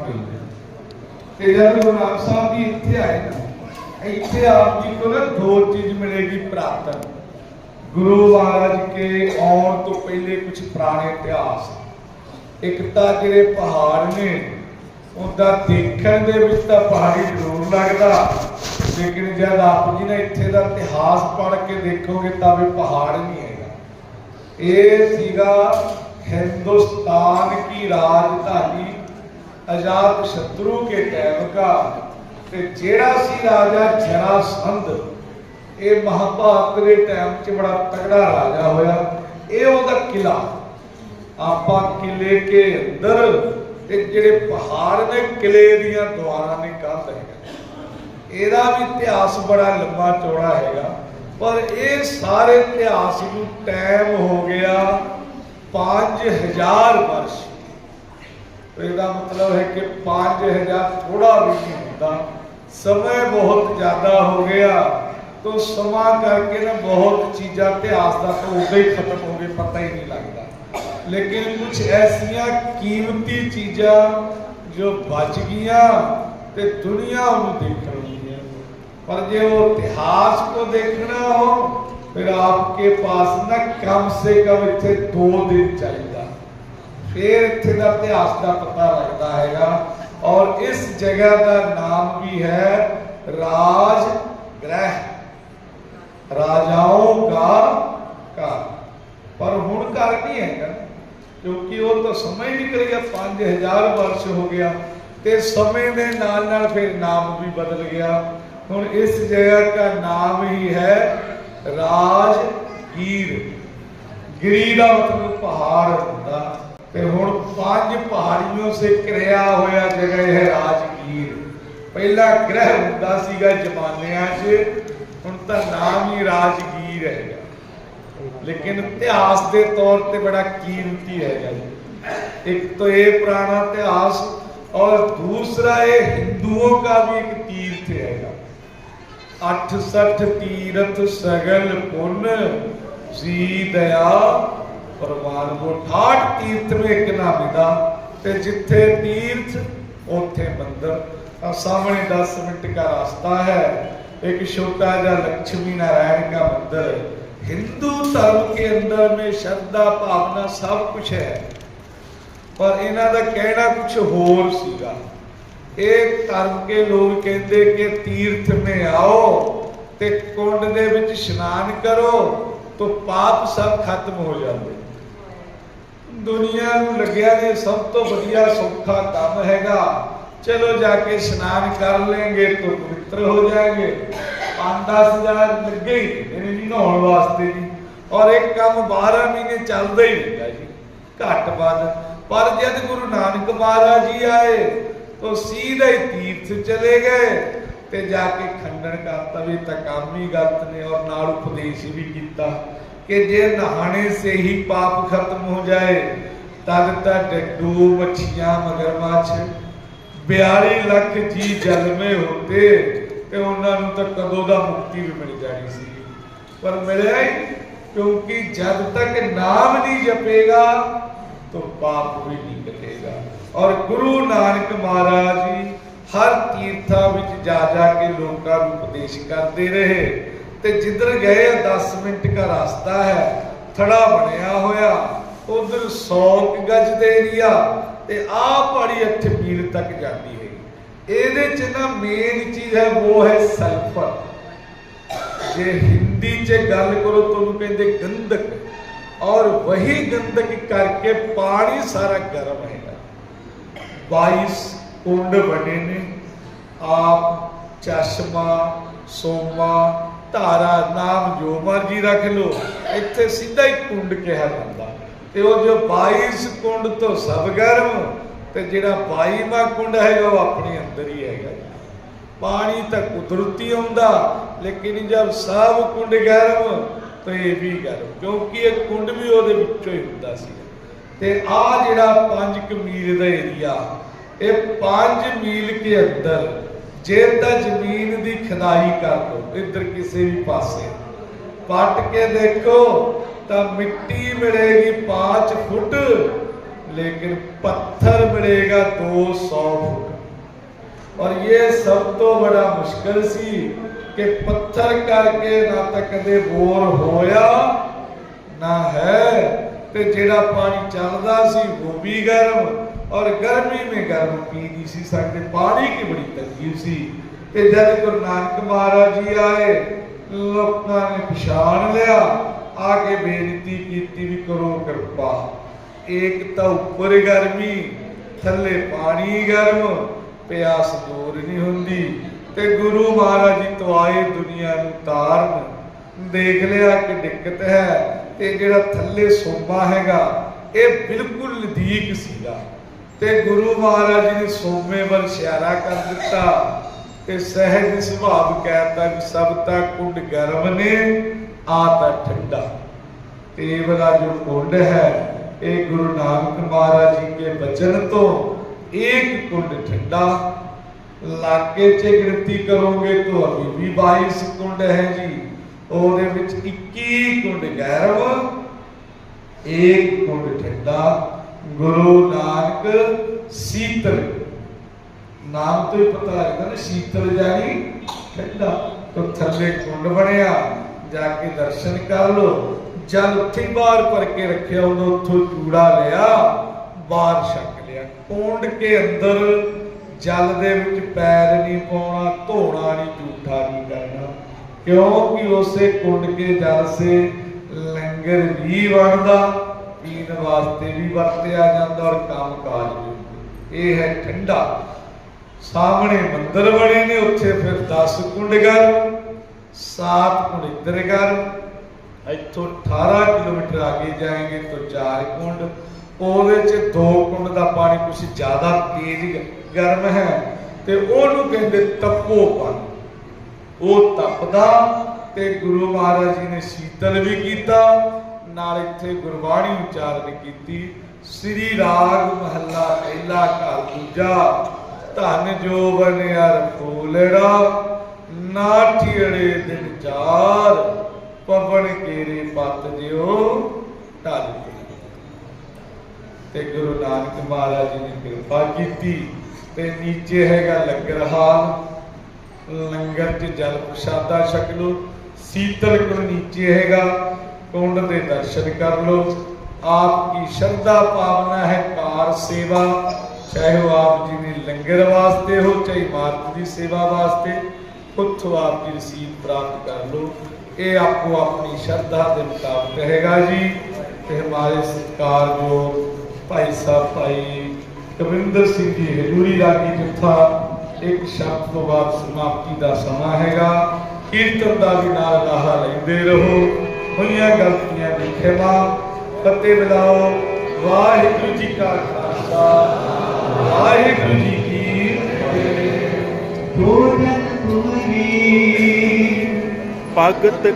ਪੈਂਦੇ ਤੇ ਜਦ ਗੁਰੂ ਨਾਨਕ ਸਾਹਿਬ ਜੀ ਇੱਥੇ ਆਏ ਨਾ, ਇੱਥੇ ਆਪ ਜੀ ਕੋਲ ਨਾ ਦੋ ਚੀਜ਼ ਮਿਲੇਗੀ ਪ੍ਰਾਪਤ। ਗੁਰੂ ਮਹਾਰਾਜ ਕੇ ਆਉਣ ਤੋਂ ਪਹਿਲੇ ਕੁਝ ਪੁਰਾਣੇ ਇਤਿਹਾਸ। ਇੱਕ ਤਾਂ ਜਿਹੜੇ ਪਹਾੜ ਨੇ, ਉਹਦਾ ਦੇਖਣ ਦੇ ਵਿੱਚ ਤਾਂ ਪਹਾੜੀ ਜ਼ਰੂਰ ਲੱਗਦਾ। ਲੇਕਿਨ ਜਦ ਆਪ ਜੀ ਨੇ ਇੱਥੇ ਦਾ ਇਤਿਹਾਸ ਪੜ੍ਹ ਕੇ ਦੇਖੋਗੇ ਤਾਂ ਵੀ ਪਹਾੜ ਨਹੀਂ ਹੈਗਾ। ਇਹ ਸੀਗਾ ਹਿੰਦੁਸਤਾਨ ਕੀ ਰਾਜਧਾਨੀ ਅਜਾਤ ਸ਼ਤਰੂ ਕੇ ਟਾਈਮ ਕਾ ਤੇ ਜਿਹੜਾ ਸੀ ਰਾਜਾ ਜਰਾਸੰਧ ਇਹ ਮਹਾਭਾਰਤ ਦੇ ਟਾਈਮ 'ਚ ਬੜਾ ਤਗੜਾ ਰਾਜਾ ਹੋਇਆ। ਇਹ ਉਹਦਾ ਕਿਲਾ। ਆਪਾਂ ਕਿਲੇ ਕੇ ਅੰਦਰ ਤੇ ਜਿਹੜੇ ਪਹਾੜ ਨੇ ਕਿਲੇ ਦੀਆਂ ਦੁਆਰਾਂ ਨੇ ਕੰਧ ਹੈਗਾ। ਇਹਦਾ ਵੀ ਇਤਿਹਾਸ ਬੜਾ ਲੰਮਾ ਚੌੜਾ ਹੈਗਾ। ਪਰ ਇਹ ਸਾਰੇ ਇਤਿਹਾਸ ਨੂੰ ਟਾਈਮ ਹੋ ਗਿਆ 5000 ਵਰਸ਼। तो यदा मतलब है कि पाँच हजार थोड़ा भी नहीं होता समय बहुत ज़्यादा हो गया तो समा करके ना बहुत चीज़ा इतिहास का तो उदा ही खत्म हो गए पता ही नहीं लगता लेकिन कुछ ऐसा कीमती चीज़ा जो बच गया तो दुनिया उन्होंने देखने पर जो इतिहास को देखना हो फिर आपके पास ना कम से कम इतने दो दिन चाहिए ਫੇਰ ਇੱਥੇ ਦਾ ਇਤਿਹਾਸ ਦਾ ਪਤਾ ਲੱਗਦਾ ਹੈਗਾ। ਔਰ ਇਸ ਜਗ੍ਹਾ ਦਾ ਨਾਮ ਵੀ ਹੈ? ਰਾਜ ਗ੍ਰਹਿ। ਰਾਜਾओं ਦਾ ਘਰ। ਪਰ ਹੁਣ ਘਰ ਨਹੀਂ ਹੈਗਾ, ਕਿਉਂਕਿ ਉਹ ਤਾਂ ਸਮਾਂ ਹੀ ਨਿਕਲ ਗਿਆ 5000 ਵਰਸ਼ ਹੋ ਗਿਆ। ਤੇ ਸਮੇਂ ਦੇ ਨਾਲ ਨਾਲ ਫਿਰ ਨਾਮ ਵੀ ਬਦਲ ਗਿਆ। ਹੁਣ ਇਸ ਜਗ੍ਹਾ ਦਾ ਨਾਮ ਹੀ ਹੈ ਰਾਜਗੀਰ। ਗਿਰੀ ਦਾ ਮਤਲਬ ਪਹਾੜ ਹੁੰਦਾ। ਤੇ ਹੁਣ ਪੰਜ ਪਹਾੜੀਆਂ ਸੇ ਕਰਿਆ ਹੋਇਆ ਜਗ੍ਹਾ ਹੈ ਰਾਜਗੀਰ। ਪਹਿਲਾ ਗ੍ਰਹਿ ਹੁੰਦਾ ਸੀਗਾ ਜਮਾਨਿਆਂ 'ਚ, ਹੁਣ ਤਾਂ ਨਾਮ ਹੀ ਰਾਜਗੀਰ ਹੈ। ਲੇਕਿਨ ਇਤਿਹਾਸ ਦੇ ਤੌਰ ਤੇ ਬੜਾ ਕੀਮਤੀ ਹੈਗਾ ਜੀ। ਇੱਕ ਤਾਂ ਇਹ ਪੁਰਾਣਾ ਇਤਿਹਾਸ ਔਰ ਦੂਸਰਾ ਇਹ ਹਿੰਦੂਆਂ ਦਾ ਵੀ ਇੱਕ ਤੀਰਥ ਹੈਗਾ। 68 ਤੀਰਥ ਸਗਲ ਪੁੰਨ, ਜੀ ਦਇਆ दया प्रवान को ठाठ तीर्थ में एक ना मिला ਤੇ ਜਿੱਥੇ ਤੀਰਥ ਉੱਥੇ ਮੰਦਰ ਆ ਸਾਹਮਣੇ 10 ਮਿੰਟ ਦਾ ਰਾਸਤਾ ਹੈ एक छोटा सा लक्ष्मी नारायण का मंदिर है हिंदू धर्म के अंदर में श्रद्धा भावना सब कुछ है ਪਰ ਇਹਨਾਂ ਦਾ ਕਹਿਣਾ ਕੁਝ ਹੋਰ ਸੀਗਾ ਇਹ ਧਰਮ ਕੇ ਲੋਕ ਕਹਿੰਦੇ ਕਿ ਤੀਰਥ ਮੇ ਆਓ ਤੇ ਕੁੰਡ ਦੇ ਵਿੱਚ ਇਸ਼ਨਾਨ ਕਰੋ ਤਾਂ ਪਾਪ ਸਭ ਖਤਮ ਹੋ ਜਾਂਦੇ ਦੁਨੀਆ ਨੂੰ ਲੱਗਿਆ ਨੇ ਸਭ ਤੋਂ ਵਧੀਆ ਸੌਖਾ ਕੰਮ ਹੈਗਾ, ਚਲੋ ਜਾ ਕੇ ਇਸ਼ਨਾਨ ਕਰ ਲੈਂਗੇ ਤਾਂ ਪਵਿੱਤਰ ਹੋ ਜਾਏंगे 5-10000 ਲੱਗੇ ਇਹਨੇ ਨਹੀਂ ਨਹਾਉਣ ਵਾਸਤੇ ਜੀ। ਔਰ ਇਹ ਕੰਮ 12 ਮਹੀਨੇ ਚੱਲਦਾ ਹੀ ਰਹਿੰਦਾ ਜੀ, ਘੱਟ ਵੱਧ। ਪਰ ਜਦ ਗੁਰੂ ਨਾਨਕ ਮਹਾਰਾਜ ਜੀ ਆਏ, ਤਾਂ ਸਿੱਧਾ ਹੀ ਤੀਰਥ ਚਲੇ ਗਏ ਤੇ ਜਾ ਕੇ ਖੰਡਨ ਕਰਤਾ ਵੀ ਤਾਂ ਕੰਮ ਹੀ ਗਲਤ ਨੇ, ਔਰ ਨਾਲ ਉਪਦੇਸ਼ ਵੀ ਕੀਤਾ। ਕਿ ਜੇ ਨਹਾਣੇ ਸੇ ਹੀ ਪਾਪ ਖਤਮ ਹੋ ਜਾਏ ਤਦ ਤਾਂ ਡੱਡੂ ਮੱਛੀਆਂ ਮਗਰਮੱਛ 42 ਲੱਖ ਜੀ ਜਲ ਮੇ ਹੁੰਦੇ ਤੇ ਉਹਨਾਂ ਨੂੰ ਤਾਂ ਕਦੋਂ ਦਾ ਮੁਕਤੀ ਵੀ ਮਿਲ ਜਾਣੀ ਸੀ ਪਰ ਮਿਲਿਆ ਹੀ ਕਿਉਂਕਿ ਜਦ ਤੱਕ ਨਾਮ ਨਹੀਂ ਜਪੇਗਾ तो पाप भी नहीं कटेगा और गुरु नानक महाराज जी ਹਰ ਤੀਰਥਾਂ ਵਿੱਚ ਜਾ ਜਾ ਕੇ ਲੋਕਾਂ ਨੂੰ ਉਪਦੇਸ਼ ਕਰਦੇ ਰਹੇ ਤੇ ਜਿੱਧਰ ਗਏ 10 ਮਿੰਟ ਦਾ ਰਸਤਾ ਹੈ, ਥੜਾ ਬਣਿਆ ਹੋਇਆ। ਉਧਰ ਸੌਂਕ ਗੱਜ ਦੇ ਏਰੀਆ ਤੇ ਆ ਪਹਾੜੀ ਇੱਥੇ ਪੀਰ ਤੱਕ ਜਾਂਦੀ ਹੈ ਇਹਦੇ ਚ ਨਾ ਮੇਨ ਚੀਜ਼ ਹੈ, ਉਹ ਹੈ ਸਲਫਰ ਜੇ ਹਿੰਦੀ ਚ ਗੱਲ ਕਰੋ, ਤੁਹਾਨੂੰ ਕਹਿੰਦੇ ਗੰਧਕ। ਔਰ ਵਹੀ ਗੰਧਕ ਕਰਕੇ ਪਾਣੀ ਸਾਰਾ ਗਰਮ ਹੈ 22 ਕੁੰਡ ਬਣੇ ਨੇ। ਆਪ ਚਸ਼ਮਾ, ਸੋਮਾ ਧਾਰਾ, ਨਾਮ ਜੋ ਮਰਜ਼ੀ ਰੱਖ ਲੋ ਇੱਥੇ ਸਿੱਧਾ ਹੀ ਕੁੰਡ ਕਿਹਾ ਜਾਂਦਾ। ਤੇ ਉਹ ਜੋ 22 ਕੁੰਡ ਤੋਂ ਸਭ ਗਰਮ ਤੇ ਜਿਹੜਾ 22ਵਾਂ ਕੁੰਡ ਹੈਗਾ ਉਹ ਆਪਣੇ ਅੰਦਰ ਹੀ ਹੈਗਾ। ਪਾਣੀ ਤਾਂ ਕੁਦਰਤੀ ਆਉਂਦਾ ਲੇਕਿਨ ਜਦ ਸਭ ਕੁੰਡ ਗਰਮ, ਤੇ ਇਹ ਵੀ ਗਰਮ, ਕਿਉਂਕਿ ਇਹ ਕੁੰਡ ਵੀ ਉਹਦੇ ਵਿੱਚੋਂ ਹੀ ਹੁੰਦਾ ਸੀ। ਤੇ ਆ ਜਿਹੜਾ 5 ਮੀਲ ਦਾ ਏਰੀਆ, ਇਹ 5 ਮੀਲ ਕੇ ਅੰਦਰ ਜੇ ਤਾਂ ਜ਼ਮੀਨ ਦੀ ਖਦਾਈ ਕਰ ਲਓ ਇੱਧਰ ਕਿਸੇ ਵੀ ਪਾਸੇ ਪੱਟ ਕੇ ਦੇਖੋ ਤਾਂ ਮਿੱਟੀ ਮਿਲੇਗੀ 5 ਫੁੱਟ लेकिन पत्थर मिलेगा 200 फुट और ये सब तो बड़ा मुश्किल सी कि पत्थर करके ना ਤਾਂ ਕਦੇ ਬੋਰ ਹੋਇਆ ਨਾ ਹੈ ਤੇ ਜਿਹੜਾ ਪਾਣੀ ਚੱਲਦਾ ਸੀ ਉਹ ਵੀ ਗਰਮ ਔਰ ਗਰਮੀ में ਗਰਮ ਪੀਦੀ ਸੀ, ਸਾਡੇ ਪਾਣੀ ਦੀ ਬੜੀ ਤਕਲੀਫ ਸੀ। ਤੇ ਜਦ ਗੁਰੂ ਨਾਨਕ ਮਹਾਰਾਜ ਜੀ ਆਏ, ਲੋਕਾਂ ਨੇ ਪਛਾਣ ਲਿਆ ਆ ਕੇ ਬੇਨਤੀ ਕੀਤੀ ਵੀ ਕਰੋ ਕਿਰਪਾ। ਇੱਕ ਤਾਂ ਉੱਪਰ ਗਰਮੀ, ਥੱਲੇ ਪਾਣੀ ਗਰਮ, ਪਿਆਸ ਦੂਰ ਨਹੀਂ ਹੁੰਦੀ। ਤੇ ਗੁਰੂ ਮਹਾਰਾਜ ਜੀ ਤੋਂ ਆਏ ਦੁਨੀਆ ਨੂੰ ਤਾਰਨ। ਦੇਖ ਲਿਆ ਕਿ ਦਿੱਕਤ ਹੈ, ਤੇ ਜਿਹੜਾ ਥੱਲੇ ਸੋਮਾ ਹੈਗਾ, ਇਹ ਬਿਲਕੁਲ ਨਜ਼ਦੀਕ ਸੀਗਾ। ਤੇ ਗੁਰੂ ਮਹਾਰਾਜ ਜੀ ਨੇ ਸੋਮੇ ਵੱਲ ਇਸ਼ਾਰਾ ਕਰ ਦਿੱਤਾ ਤੇ ਸਹਿਜ ਸੁਭਾਵ ਕਹਿਤਾ ਵੀ ਸਭ ਤਾਂ ਕੁੰਡ ਗਰਮ ਨੇ ਆ ਠੰਡਾ। ਤੇ ਇਹ ਵਾਲਾ ਜੋ ਕੁੰਡ ਹੈ, ਇਹ ਗੁਰੂ ਨਾਨਕ ਮਹਾਰਾਜ ਜੀ ਦੇ ਬਚਨ ਤੋਂ ਇੱਕ ਕੁੰਡ ਠੰਡਾ। ਲਾਗੇ ਚ ਗਿਣਤੀ ਕਰੋਗੇ ਤਾਂ ਅਭੀ ਵੀ 22 ਕੁੰਡ ਹੈ ਜੀ, ਉਹਦੇ ਵਿੱਚ 21 ਕੁੰਡ ਗੈਰਵ ਇੱਕ ਕੁੰਡ ਠੰਡਾ। ਗੁਰੂ ਨਾਨਕ ਸੀਤਲ। ਨਾਮ ਤੋਂ ਹੀ ਪਤਾ ਲੱਗਦਾ ਨਾ, ਸ਼ੀਤਲ ਜਾਨੀ ਠੰਡਾ ਤੋਂ ਥੱਲੇ ਕੁੰਡ ਬਣਿਆ, ਜਾ ਕੇ ਦਰਸ਼ਨ ਕਰ ਲੋ ਜਲ ਉੱਥੇ ਬਾਹਰ ਭਰ ਕੇ ਰੱਖਿਆ, ਉਹਨੂੰ ਉੱਥੋਂ ਚੂੜਾ ਲਿਆ, ਬਾਹਰ ਛਕ ਲਿਆ। ਕੁੰਡ ਕੇ ਅੰਦਰ ਜਲ ਦੇ ਵਿੱਚ ਪੈਰ ਨਹੀਂ ਪਾਉਣਾ, ਧੋਣਾ ਨਹੀਂ, ਝੂਠਾ ਨਹੀਂ ਕਰਨਾ। ਕਿਉਂਕਿ ਉਸੇ ਕੁੰਡ ਕੇ ਜਲ ਸੇ ਲੰਗਰ ਵੀ ਬਣਦਾ ਪੀਣ ਵਾਸਤੇ ਵੀ ਵਰਤਿਆ ਜਾਂਦਾ ਔਰ ਕੰਮ ਕਾਜ ਵੀ ਇਹ ਹੈ ਠੰਡਾ। ਸਾਹਮਣੇ ਮੰਦਰ ਬਣੇ ਨੇ, ਉੱਥੇ ਫਿਰ 10 ਕੁੰਡ ਗਰ 7 ਕੁੰਡ ਇੱਧਰ ਇੱਥੋਂ 18 ਕਿਲੋਮੀਟਰ ਆਗੇ ਜਾਏंगे तो ਚਾਰ ਕੁੰਡ। ਉਹਦੇ ਚ ਦੋ ਕੁੰਡ ਦਾ ਪਾਣੀ ਕੁਝ ਜ਼ਿਆਦਾ ਤੇਜ਼ ਗਰਮ ਹੈ ਤੇ ਉਹਨੂੰ ਕਹਿੰਦੇ ਤਪੋ ਪਾਣੀ ਉਹ ਤਪਦਾ ਤੇ ਗੁਰੂ ਮਹਾਰਾਜ ਜੀ ਨੇ ਸ਼ੀਤਲ ਵੀ ਕੀਤਾ ਨਾਲ ਇੱਥੇ ਗੁਰਬਾਣੀ ਉਚਾਰਨ ਕੀਤੀ। ਸ੍ਰੀ ਰਾਗ ਮਹੱਲਾ ਪਹਿਲਾ ਘਰ ਦੂਜਾ, ਧਨ ਜੋ ਬਨਿਆਰ ਫੂਲੜਾ ਨਾਠੀੜੇ ਦਿਨ ਚਾਰ, ਪਵਨ ਕੇਰੇ ਪਤ ਜਿਉ ਢਲ ਤੇ ਗੁਰੂ ਨਾਨਕ ਮਹਾਰਾਜ ਜੀ ਨੇ ਕਿਰਪਾ ਕੀਤੀ ਤੇ ਨੀਚੇ ਹੈਗਾ ਲੰਗਰ ਹਾਲ। ਲੰਗਰ 'ਚ ਜਲ ਪ੍ਰਸ਼ਾਦਾ ਛਕ ਲਓ। ਸੀਤਲ ਕੁੰਡ ਨੀਚੇ ਹੈਗਾ। ਕੁੰਡ ਦੇ ਦਰਸ਼ਨ ਕਰ ਲਓ। ਆਪ ਕੀ ਸ਼ਰਧਾ ਭਾਵਨਾ ਹੈ, ਕਾਰ ਸੇਵਾ। ਚਾਹੇ ਉਹ ਆਪ ਜੀ ਨੇ ਲੰਗਰ ਵਾਸਤੇ ਹੋ, ਚਾਹੇ ਇਮਾਰਤ ਦੀ ਸੇਵਾ ਵਾਸਤੇ, ਉੱਥੋਂ ਆਪ ਜੀ ਰਸੀਦ ਪ੍ਰਾਪਤ ਕਰ ਲਓ। ਇਹ ਆਪੋ ਆਪਣੀ ਸ਼ਰਧਾ ਦੇ ਮੁਤਾਬਕ ਹੈਗਾ ਜੀ। ਤੇ ਹਮਾਰੇ ਸਤਿਕਾਰਯੋਗ ਭਾਈ ਸਾਹਿਬ, ਭਾਈ ਕਵਿੰਦਰ ਸਿੰਘ ਜੀ ਹਜ਼ੂਰੀ ਰਾਗੀ ਜਥਾ, ਇੱਕ ਸ਼ਬਦ ਤੋਂ ਬਾਅਦ ਸਮਾਪਤੀ ਦਾ ਸਮਾਂ ਹੈਗਾ। ਕੀਰਤਨ ਦਾ ਵੀ ਨਾਲ ਲਾਹਾ ਲੈਂਦੇ ਰਹੋ। ਹੋਈਆਂ ਗਲਤੀਆਂ ਦੀ ਖਿਮਾ ਫਤਿਹ ਬੁਲਾਓ ਵਾਹਿਗੁਰੂ ਜੀ ਕਾ ਖਾਲਸਾ ਵਾਹਿਗੁਰੂ ਜੀ ਕੀ ਫਤਿਹ। ਭੋਜਨ ਤੁਮਰੀ ਭਗਤ